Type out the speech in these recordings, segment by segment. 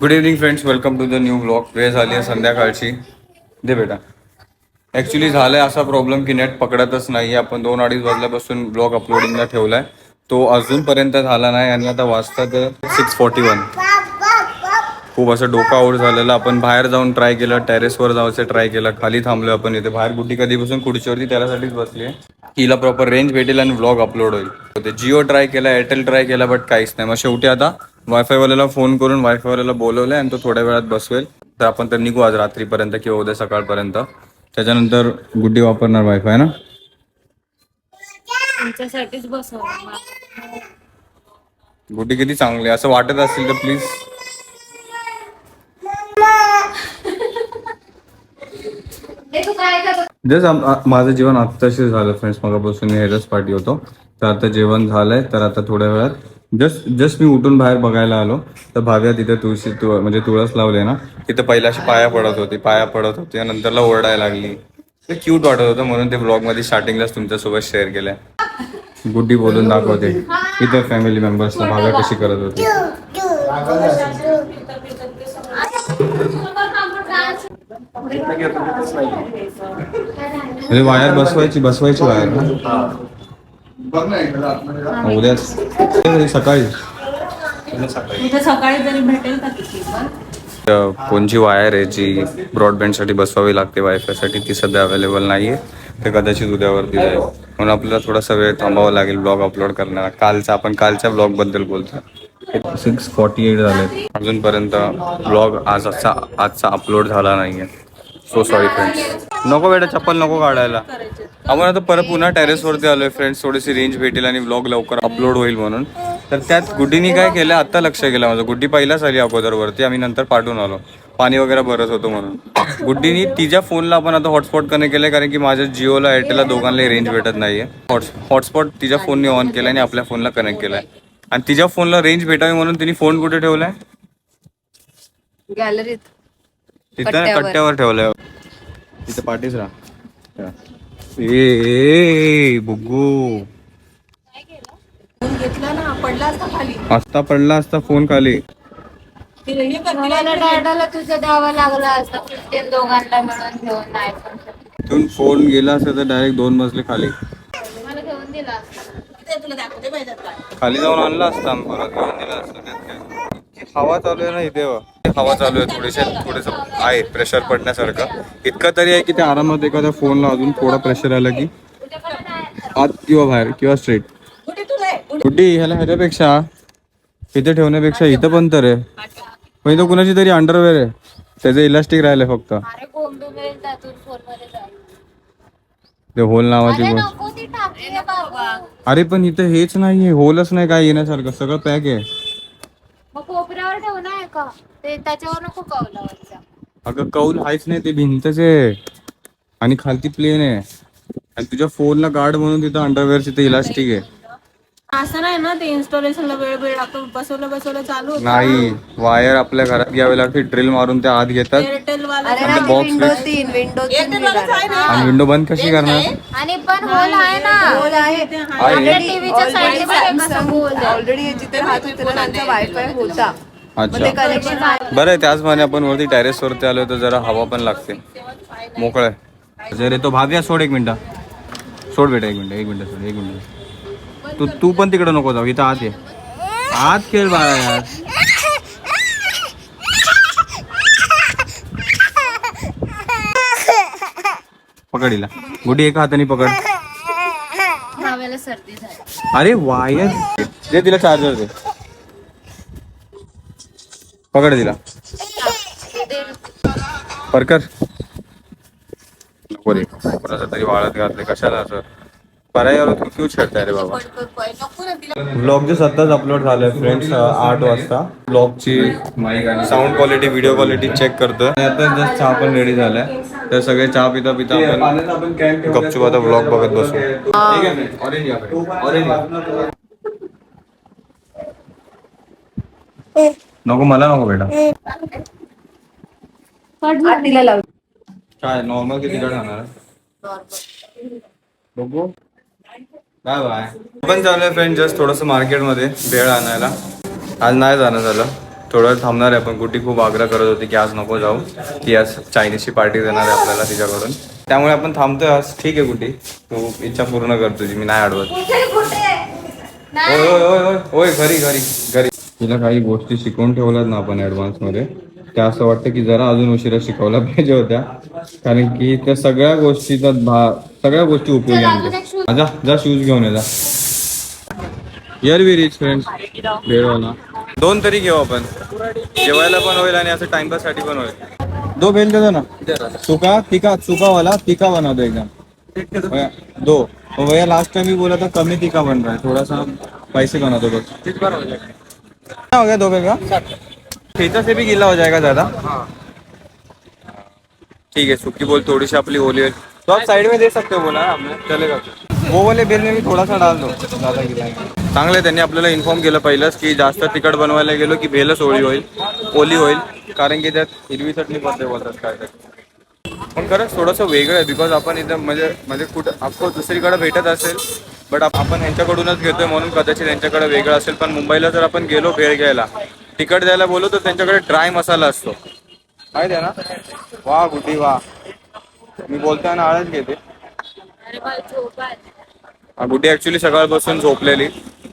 Good evening friends welcome to the new blog वेळ झाली आहे संध्याकाळची. दे बेटा. ॲक्च्युली झालाय असा प्रॉब्लेम की नेट पकडतच नाही आपण दोन अडीच वाजल्यापासून ब्लॉग अपलोडिंगला ठेवलाय. तो अजूनपर्यंत झाला नाही आणि आता वाजतात सिक्स फॉर्टी वन खूप असं डोका आऊट झालेलं. आपण बाहेर जाऊन ट्राय केलं. टेरेसवर जायचं ट्राय केलं. खाली थांबलो आपण इथे. बाहेर गुड्डी कधीपासून खुर्चीवरती त्यासाठीच बसली आहे हिला प्रॉपर रेंज भेटेल आणि व्लॉग अपलोड होईल. ते जिओ ट्राय केला एअरटेल ट्राय केला बट काहीच नाही. मग शेवटी आता वायफायवाल्याला फोन करून वायफायवाल्याला बोलवलंय आणि तो थोड्या वेळात बसवेल. तर आपण तर निघू आज रात्रीपर्यंत किंवा उद्या सकाळपर्यंत. त्याच्यानंतर गुड्डी वापरणार वायफाय ना? तुमच्यासाठीच बसवलं गुड्डी किती चांगली आहे. असं वाटत असेल तर प्लीज जस्ट माझं जेवण आत्ताशी झालं फ्रेंड्स मगापासून मी ह्याच्याच पाठी होतो. तर आता जेवण झालंय. तर आता थोड्या वेळात जस्ट जस्ट मी उठून बाहेर बघायला आलो. तर भाव्या तिथे तुळशी तु म्हणजे तुळस लावले ना तिथं पहिला अशी पाया पडत होती पाया पडत होती नंतरला ओरडायला लागली. ते क्यूट वाटत होतं म्हणून ते ब्लॉगमध्ये स्टार्टिंगलाच तुमच्यासोबत शेअर केलंय. गुड्डी बोलून दाखवते. इतर फॅमिली मेंबर्सला भाव्या कशी करत होती. म्हणजे वायर बसवायची बसवायची वायर ना. सकाळी. उद्या सकाळी. तरी भेटेल का किती कोणची वायर आहे जी ब्रॉडबँडसाठी बसवावी लागते वायफायसाठी ती सध्या अवेलेबल नाही आहे ते कदाचित उद्यावरती जाईल. म्हणून आपल्याला थोडासा वेळ थांबावा लागेल ब्लॉग अपलोड करण्याला. कालचा आपण कालच्या ब्लॉगबद्दल बोलतो. सिक्स फॉर्टी एट झाले. अजूनपर्यंत ब्लॉग आज आजचा आजचा अपलोड झाला नाहीये. सो सॉरी फ्रेंड्स नको बेटा चप्पल नको काढायला. आपण आता परत पुन्हा टेरेसवरती आलोय फ्रेंड्स थोडीशी रेंज भेटेल आणि ब्लॉग लवकर अपलोड होईल म्हणून. तर त्यात गुड्डीनी काय केलं आता लक्ष गेलं माझं. गुड्डी पहिलाच आली अगोदरवरती आम्ही नंतर पाठवून आलो. पाणी वगैरे भरत होतो म्हणून. गुड्डीनी तिच्या फोनला आपण आता हॉटस्पॉट कनेक्ट केलंय कारण की माझ्या जिओला एअरटेलला दोघांना रेंज भेटत नाहीये. हॉटस्पॉट तिच्या फोनने ऑन केलाय आणि आपल्या फोनला कनेक्ट केलाय. आणि तिच्या फोनला रेंज भेटावी म्हणून तिने फोन कुठे ठेवलाय? गॅलरीत तिथं कट्ट्यावर ठेवलंय. तिथं पाठीच राहा. ए, ए बुग्गू घेतला ना पडला असता खाली. पडला असता फोन खाली. ती रेडी मला डॅडाला तुझं द्यावं लागलं असतं. फिफ्टीन दोघांना मिळून घेऊन नाही पण तिथून फोन गेला असता तर डायरेक्ट दोन मजले खाली. मला घेऊन दिला असता. तुला दाखवते पाहिजे आता. खाली जाऊन आणला असता परत घेऊन दिला असता त्यात काय? हवा चालू आहे ना इथे. हवा चालू आहे थोडेसे थोडस आहे प्रेशर पडण्यासारखं. इतकं तरी आहे की त्या आरामात एखाद्या फोनला अजून थोडा प्रेशर आला की आत किंवा बाहेर किंवा स्ट्रेट कुठे? ह्याला ह्याच्यापेक्षा इथे ठेवण्यापेक्षा इथं पण तर आहे. पण इथं कुणाची तरी अंडरवेअर आहे. त्याचं इलास्टिक राहिलंय फक्त. ते होल नावाची गोष्ट. ती अरे पण इथं हेच नाहीये होलच नाही काय येण्यासारखं. सगळं पॅक आहे मग कोपऱ्यावर ठेवणार आहे का? ते त्याच्यावर नको कवला वरचा अगं कौल हायच नाही ते भिंतच आहे. आणि खालती प्लेन आहे. आणि तुझ्या फोनला गार्ड म्हणून तिथं अंडरवेअर तिथे इलास्टिक आहे. असं नाही ना ते इन्स्टॉलेशनला वेळ वेळ लागतो बसवलं बसवलं चालू होतं. नाही वायर आपल्या घरात घ्यावी लागते. ड्रिल मारून त्या आत घेतात. एअरटेल वाला आणि बॉक्स विंडो बंद कशी करणार? आणि पण होल आहे ना. आपल्या टीव्हीच्या साईडला होल आहे. ऑलरेडी जिथे राहत होते ना त्यांचा वायफाय होता. अच्छा. कनेक्शन बरं आहे त्याच म्हणे आपण वरती टेरेस वरती आलो तर जरा हवा पण लागते. मोकळ आहे. जर तो भाव्या सोड एक मिनिट. सोड बेटा एक मिनिट एक मिनिट सोड एक मिनिट. तू तू पण तिकडे नको जाऊ इथं आत ये. आत खेळ बाळा. यार पकडिला. गुडी एका हाताने पकड. अरे वायर दे तिला चार्जर दे. पकड तिला. परकर. नको रे. कोणाचं तरी वाळत घातले कशाला असं? पर्यायावर तू क्यू छेडताय रे बाबा? ब्लॉग जे सध्याच अपलोड झालंय फ्रेंड्स आठ वाजता. ब्लॉगची sound quality video quality check करतोय. आता जस्ट चहा पण रेडी झालाय. तर सगळे चहा पिता पिता आपण गपचूप आता ब्लॉग बघत बसू. नको मला नको बेटा. काय नॉर्मल किती कडे जाणार बघू. Bye bye. पण चालू आहे फ्रेंड जस्ट थोडस मार्केटमध्ये भेळ आणायला. आज नाही जाणं झालं. थोडं वेळ थांबणार आहे पण गुड्डी खूप आग्रह करत होती की आज नको जाऊ. ती आज चायनीजची पार्टी देणार आहे आपल्याला तिच्याकडून. त्यामुळे आपण थांबतोय आज. ठीक आहे गुड्डी. तू इच्छा पूर्ण कर तुझी. मी नाही अडवत. होय होय होय होय होय घरी घरी घरी. तिला काही गोष्टी शिकवून ठेवल्यात ना आपण ऍडव्हान्समध्ये. त्या असं वाटतं की जरा अजून उशिरा शिकवल्या पाहिजे होत्या. कारण की त्या सगळ्या गोष्टीचा भा सगळ्या गोष्टी उपयोगी जा जा शूज घेऊन ये जा. यर वी रिच फ्रेंड्स भेळवाला दोन तरी घेऊ आपण. जेवायला पण होईल आणि असं टाइमपाससाठी पण होईल. दो भेल दे दो ना. सुका तिका सुका वाला तिका बना दो एकदम. दो. भैया लास्ट टाइम भी बोला था कम तीखा बन रहा है. थोड़ा सा स्पाइसी बना दो बस कितना हो गया दो का? ठेचा से भी गीला हो जाएगा ज्यादा। ठीक है सुक्की बोल थोड़ी सी अपनी ओली तो आप साइड में दे सकते हो बोला आपने चलेगा। वो वाले बेल में भी थोड़ा सा डाल दो ज्यादा गीला चांगलं त्यांनी आपल्याला इन्फॉर्म केलं पहिलंच की जास्त तिखट बनवायला गेलो की भेलच ओळी होईल ओली होईल कारण की त्यात हिरवी चटणी पडते बोलतात काय पण खरंच थोडंसं वेगळं आहे बिकॉज आपण इथं म्हणजे म्हणजे कुठं ऑफकोर्स दुसरीकडे भेटत असेल बट आपण ह्यांच्याकडूनच घेतोय म्हणून कदाचित त्यांच्याकडे वेगळं असेल. पण मुंबईला जर आपण गेलो भेळ घ्यायला तिखट द्यायला बोललो तर त्यांच्याकडे ड्राय मसाला असतो. माहिती आहे ना? वा गुड्डी वा. मी बोलताना आळच घेते. गुड्डी ऍक्च्युली सकाळपासून झोपलेली.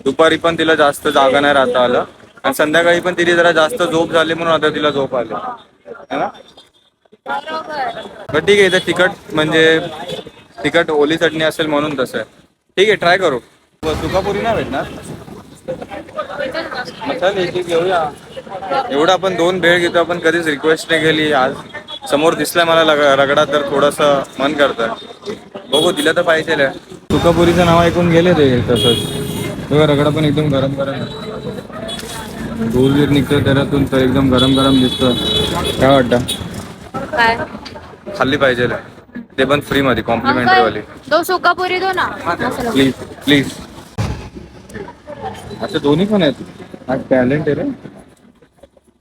दुपारी पण तिला जास्त जागा नाही राहता आलं. आणि संध्याकाळी पण तिने जरा जास्त झोप झाली म्हणून आता तिला झोप आली. है ना? ठीक आहे तिखट म्हणजे तिखट ओली चटणी असेल म्हणून तसं आहे. ठीक आहे ट्राय करू. व सुकापुरी नाही भेटणार. एक घेऊया. एवढं आपण दोन भेळ घेतो आपण कधीच रिक्वेस्ट नाही केली. आज समोर दिसलाय मला लग- रगडा तर थोडस मन करतं. बघू दिलं तर पाहिजे. सुकापुरीचं नाव ऐकून गेले ते तसंच. बघा रगडा पण एकदम गरम गरम. दूध बीर निघतं त्याच्यातून तर एकदम गरम गरम दिसतं काय वाटतं? खाल्ली पाहिजे. ते पण फ्री मध्ये कॉम्प्लिमेंटरी वाली. तो सुकापुरी दो ना. मसाला. प्लीज प्लीज अच्छा दोन्ही पण आहेत. आज टॅलेंट आहे रे.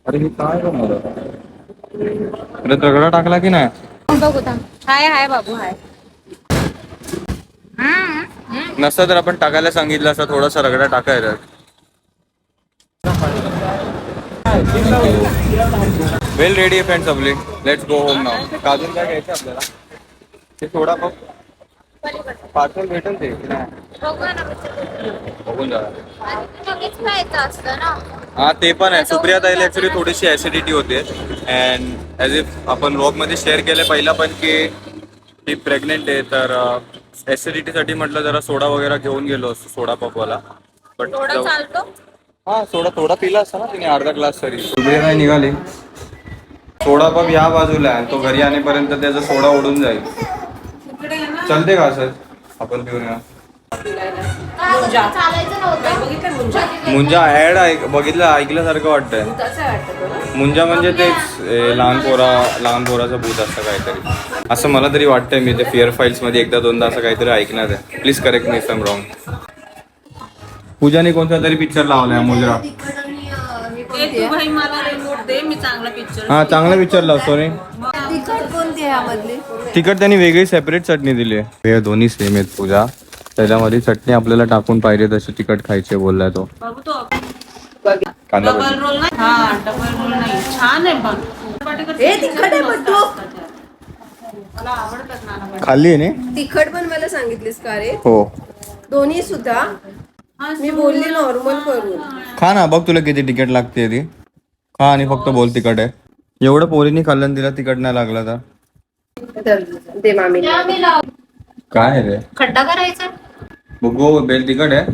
अरे हे काय बनवलं? अरे दगडा टाकला की नाही? बघू थांब. हाय हाय बाबू हाय. नसतं तर आपण टाकायला सांगितलं असं थोडासा रगडा टाकायला. वेल रेडी आहे फ्रेंड्स आपली. लेट्स गो होम नाव काजून काय घ्यायचं आपल्याला? ते थोडा बघ पार्सल भेटेल ते. की नाही? बघू ना बघून जा. आणि ते लगेच खायचं असतं ना. हा ते पण आहे. सुप्रिया ताईला ऍक्च्युली थोडीशी ऍसिडिटी होते. अँड ॲज इफ आपण व्लॉगमध्ये शेअर केलं पहिला पण की ती प्रेग्नेंट आहे तर ऍसिडिटीसाठी म्हटलं जरा सोडा वगैरे घेऊन गेलो असतो सोडा पपवाला बट थोडं चालतो. हा सोडा थोडा पिला असता ना तिने अर्धा ग्लास तरी. सुप्रिया ताई निघाली. सोडा पप या बाजूला आहे. आणि तो घरी आणेपर्यंत त्याचा सोडा ओढून जाईल. चालते का असं? आपण पिऊन या. चालायचं नव्हतं बघितलं मुंजा. मुंजा ऍड ऐक बघितलं ऐकल्यासारखं वाटतंय. मुंजा म्हणजे तेच ए, लहान पोरा लहान पोराचं भूत असतं काहीतरी. असं मला तरी वाटतंय मी ते फिअर फाईल्समध्ये एकदा दोनदा असं काहीतरी ऐकणार आहे. Please correct me some wrong पूजाने कोणता तरी पिक्चर लावलाय मुजरा. ए, तू भाई मला रिमोट दे मी चांगला पिक्चर हा चांगला पिक्चर लावतो रे ह्यामधली तिखट त्यांनी वेगळी सेपरेट चटणी दिली आहे. हे दोन्ही सेम आहेत पूजा. त्याच्यामध्ये चटणी आपल्याला टाकून पाहिजे तशी तिखट खायची बोललाय तो. बाबू तो कांदा डबल. रोल नाही? हा डबल रोल नाही. छान आहे पण. तिखट. मला आवडतात नाना खाल्ली आहे ना? तिखट पण मला सांगितलीस का रे? हो. दोन्ही सुद्धा. मी बोलली नॉर्मल करून. खा ना बघ तुला किती तिकीट लागते ती. खा आणि फक्त बोल तिकट आहे. एवढं पोरीनी खाल्लं आणि तिला तिकट नाही लागलं तर दे मामी. काय आहे रे? खड्डा करायचा? बघू बेल तिकट आहे.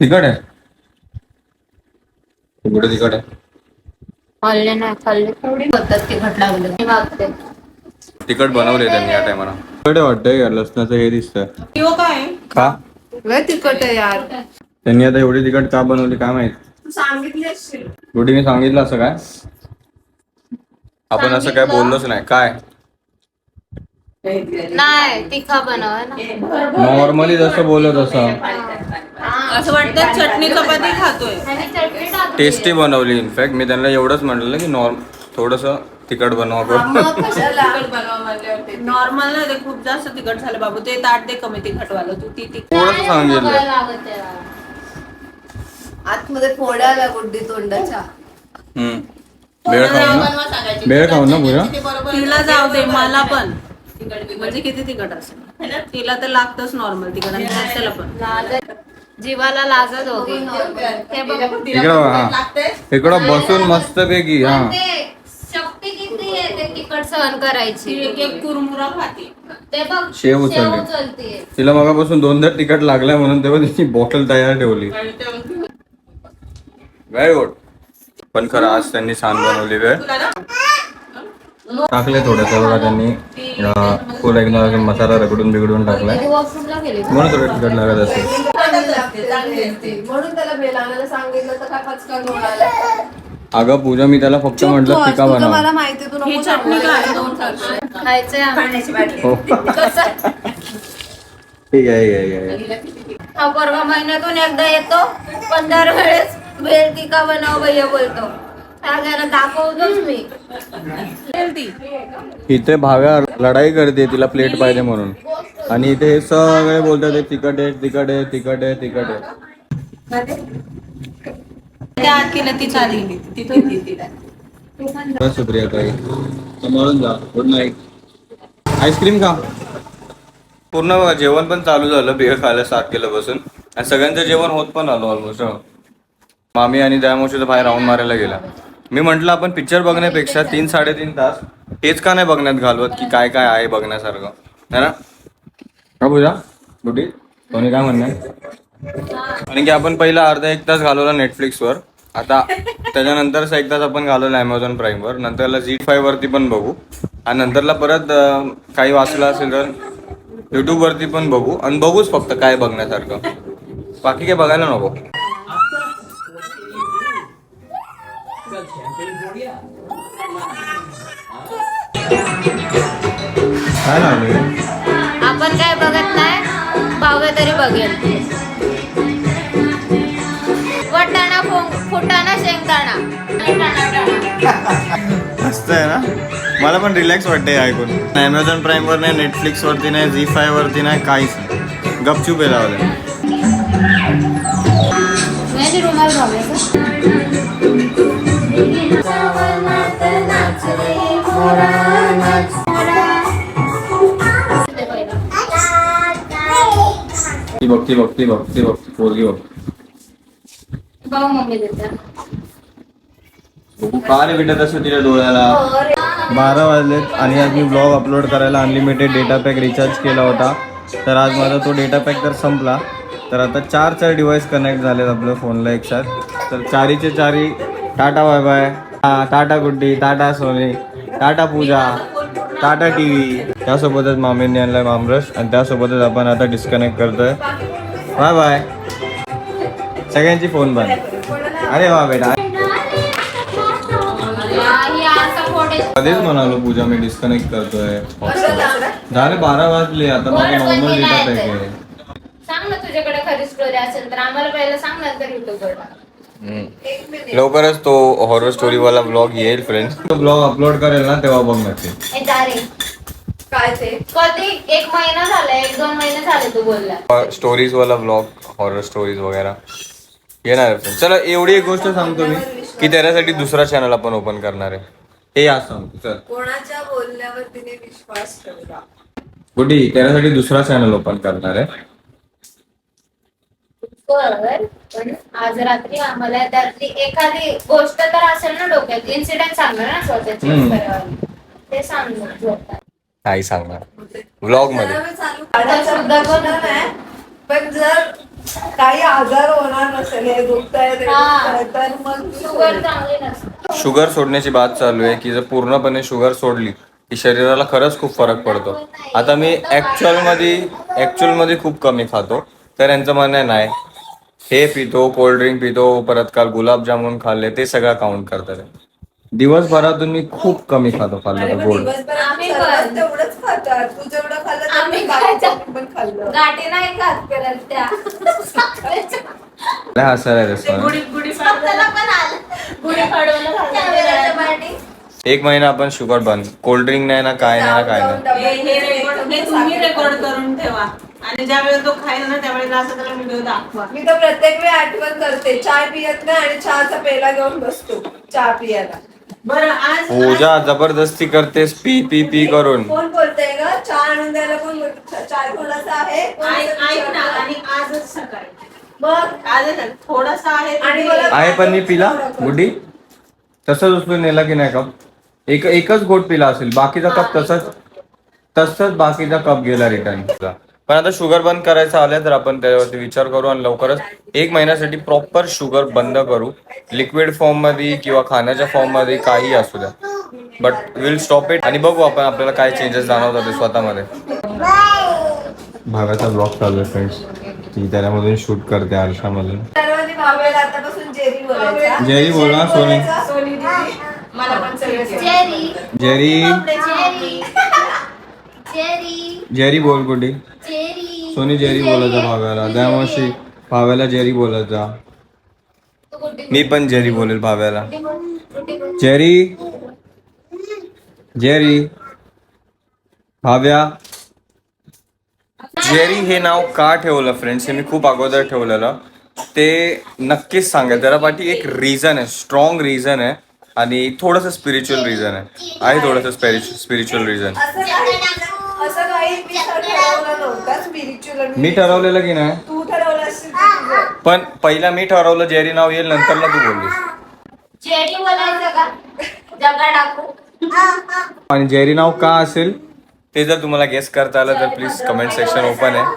तिकट आहे? कुठे तिकट आहे. खाल्ले नाही खाल्ले. थोडी होतात ते घट लागलं. मी मागते. तिकट बनवले त्यांनी या टायमाला. तिकट वाटतंय यार लसणाचं हे दिसतंय. यो काय? खा लय तिखट आहे यार. त्यांनी आता एवढी तिकट का बनवली काय माहीत? तू सांगितली असशील. गुडीने सांगितलं असं काय? आपण असं काय बोललोच नाही. काय? नाही तिखा बनव ना. नॉर्मली जसं बोलत असं असं वाटतं चटणी चपाती खातोय. टेस्टी बनवली इनफॅक्ट मी त्यांना एवढंच म्हटलं की नॉर्म थोडस तिखट बनवा नॉर्मल नाही ते खूप जास्त तिखट झालं बाबू. ते ताट दे कमी तिखट वालं तू ती तिखट थोडस सांगितलं. आतमध्ये गुड्डी तोंडाच्या. हम्म. भेळ खाऊ ना? भेळ खाऊ ना पूजा? तिला जाऊ दे मला पण. म्हणजे किती तिखट असेल? तिला तर लागतच नॉर्मल तिखट आणि त्याला पण. जीवाला लाजत होती हे बघ. इकडं हा. इकडं बसून मस्त पैकी हा. शक्ती किती आहे ते तिखट सहन करायची? एक एक कुरमुरा खाते. ते बघ शेव उचलली. उचलतीये. तिला मगापासून दोनदा तिकट लागलाय म्हणून तेव्हा तिची बॉटल तयार ठेवली. व्हेरी गुड पण खरं आज त्यांनी छान बनवलेली आहे टाकले थोडस बघा त्यांनी फुल एकदम असं मसाला रगडून बिगडून टाकलाय. म्हणून थोडं तिकट लागत असेल. म्हणून त्याला बेल आणायला सांगितलं तर काय पचका घेऊन आला अगं पूजा मी त्याला फक्त म्हटलं तुझं बनव. मला माहिती तू ही नको चटणी. हो. ठीक आहे हा परवा महिन्यातून एकदा येतो पण दरवेळेस भेळ टिका बनव भैया बोलतो. इथे भाव्या लढाई करते तिला प्लेट पाहिजे म्हणून. आणि इथे हे सगळे बोलतात हे तिखट आहे तिखट आहे तिखट आहे तिखट आहे. त्या आत केलं ती चालली तिथं होती तिला. बस सुप्रिया ताई. सांभाळून जा. गुड नाईट आईस्क्रीम खा. पूर्ण बघा, जेवण पण चालू झालं. भेळ खायला स्टार्ट केलं बसून. आणि सगळ्यांचं जेवण होत पण आलं ऑलमोस्ट मामी आणि दयामोशीचं बाहेर राऊंड मारायला गेला मी म्हटलं आपण पिक्चर बघण्यापेक्षा तीन साडेतीन तास हेच का नाही बघण्यात घालवत की काय काय आहे बघण्यासारखं? है ना? का पूजा? गुडी कोणी काय म्हणणार? कारण की आपण पहिला अर्धा एक तास घालवला नेटफ्लिक्सवर आता त्याच्यानंतरच एक तास आपण घालवला अमेझॉन प्राईमवर नंतरला झी फायवरती पण बघू. आणि नंतरला परत काही वाचलं असेल तर युट्यूबवरती पण बघू. आणि बघूच फक्त काय बघण्यासारखं. बाकी काय बघायला नको. काय लागले आपण काय बघत नाही भावे तरी बघेल. वटाणा फुटाणा शेंगदाणा. मस्त आहे ना? मला पण रिलॅक्स वाटते ऐकून. अमेझॉन प्राईमवर नाही नेटफ्लिक्स वरती नाही झी फाय वरती नाही काहीच नाही. गपचूप आहे लावलं रुमाल ती बघती बघती बघती बघती पोरगी बघ. बघ मम्मी देते बघू का रे बेटा तसं तिच्या डोळ्याला? बारा वाजलेत आणि आज मी ब्लॉग अपलोड करायला अनलिमिटेड डेटा पॅक रिचार्ज केला होता. तर आज माझा तो डेटा पॅक तर संपला. तर आता चार चार डिव्हाइस कनेक्ट झालेत आपल्या फोनला एकसाथ. तर चारीचे चारी tata bye bye. Tata Guddi tata Soni. Tata Pooja tata T V त्यासोबतच मामींनी आणलाय मामरस आणि त्यासोबतच आपण आता डिस्कनेक्ट करतोय. Bye bye. सगळ्यांची फोन बंद. अरे वा बेटा. कधीच म्हणालो पूजा मी डिस्कनेक्ट करतोय. झाले बारा वाजले आता माझा नॉर्मल डेटा पॅक आहे. सांग ना तुझ्याकडे खरी स्टोरी असेल तर. आम्हाला पहिलं सांग नंतर लवकरच तो हॉरर स्टोरी वाला ब्लॉग येईल फ्रेंड्स तो ब्लॉग अपलोड करेल ना तेव्हा बघ नक्की. काय ते? कधी? एक महिना झाला एक दोन महिने झाले तू बोलला. स्टोरीज वाला ब्लॉग हॉरर स्टोरीज वगैरे. येणार. चला एवढी एक गोष्ट सांगतो मी की त्याच्यासाठी दुसरा चॅनल आपण ओपन करणार आहे. हे आज सांगतो चल. कोणाच्या बोलण्यावर तिने विश्वास ठेवला? गुडी त्याच्यासाठी दुसरा चॅनल ओपन करणार आहे. बरोबर. पण आज रात्री आम्हाला त्यातली एखादी गोष्ट तर असेल ना डोक्यात इन्सिडेंट सांगणार ना स्वतःची. ते सांग मग झोपताना. काही सांगणार. ब्लॉगमध्ये. प्रश्न नाही पण जर काही आजार होणार नसेल हे दुखतंय ते हा. दुखतंय, तर मग शुगर चांगली नसते. शुगर सोडण्याची बात चालू आहे की जर पूर्णपणे शुगर सोडली की शरीराला खरंच खूप फरक पडतो. आता मी ऍक्च्युअलमध्ये ऍक्च्युअलमध्ये खूप कमी खातो. तर यांचं म्हणणं आहे, नाही हे पितो कोल्ड्रिंक पितो परत काल गुलाबजामुन खाल्ले ते सगळं काउंट करतात दिवसभरातून मी खूप कमी खातो खाल्लं तर गोड दिवसभरात आम्ही सर्वात पण. तेवढंच खातात तू जेवढं खाल्लं तेवढं आम्ही खायचं. पण खाल्लं गाठी नाही खात करत त्या लय हसायला येत असतं ना. गुढी गुढी स्वतःला पण आलं गुढी फाडवायला घालतात. एक महिना आपण शुगर बंद. कोल्ड्रिंक नाही ना काय नाही ना काय नाही. हे हे रेकॉर्ड हे तुम्ही रेकॉर्ड करून ठेवा. आणि ज्या वेळेला तो ना त्यावेळेला असं त्याला व्हिडिओ दाखवा. मी तर प्रत्येक वेळी आठवण करते. चाय पियत नाही आणि चहाचा पेला घेऊन बसतो. चहा पियाला. बरं आज पूजा जबरदस्ती करतेस. पी पी पी करून. कोण बोलतंय ग? चहा आणून द्यायला कोण? चाय कोणाचा आहे? कोणाचा ऐक ऐक ना विचारलं? आणि आजच सकाळी. मग. थोडासा आहे आणि मला- आहे पण मी पिला? गुड्डी तसंच उचलून नेला की नाही कप एक एकच घोट पिला असेल बाकीचा कप तसंच तसंच बाकीचा कप गेला रिटर्न पण आता शुगर बंद करायचं आलं तर आपण त्याच्यावरती विचार करू आणि लवकरच एक महिन्यासाठी प्रॉपर शुगर बंद करू. लिक्विड फॉर्ममध्ये किंवा खाण्याच्या फॉर्ममध्ये काही असू द्या. बट विल स्टॉप इट आणि बघू आपण आपल्याला काय चेंजेस जाणवतात ते स्वतःमध्ये. भागाचा ब्लॉग चालू आहे फ्रेंड्स ती त्याच्यामधून शूट करते आरशामधून. जेरी बोला, सोनी. सोनी दीदी मला पण सगळे जेरी. जेरी बोल कुठे जेरी सोनी जेरी बोलायचा भाव्याला. दयामावशी भाव्याला जेरी बोलायचा. मी पण जेरी बोलेल भाव्याला. जेरी. जेरी. भाव्या. जेरी हे नाव का ठेवलं फ्रेंड्स हे मी खूप अगोदर ठेवलेलं. ते नक्कीच सांगेल. त्याला पाठी एक रिझन आहे. स्ट्रॉंग रिझन आहे. आणि थोडंसं स्पिरिच्युअल रिझन आहे. आहे थोडंसं स्पिरिच्युअल रिझन असं काही असं काही मी ठरवलं नव्हतं स्पिरिच्युअल मी ठरवलेलं की नाही? तू ठरवलं असेल की तुझं. पण पहिला मी ठरवलं जेरी नाव येईल नंतरला तू बोललीस. जेरी बोलायचं का? जगा टाकू आणि जेरी नाव का असेल ते जर तुम्हाला गेस करता आलं तर प्लीज कमेंट सेक्शन ओपन आहे.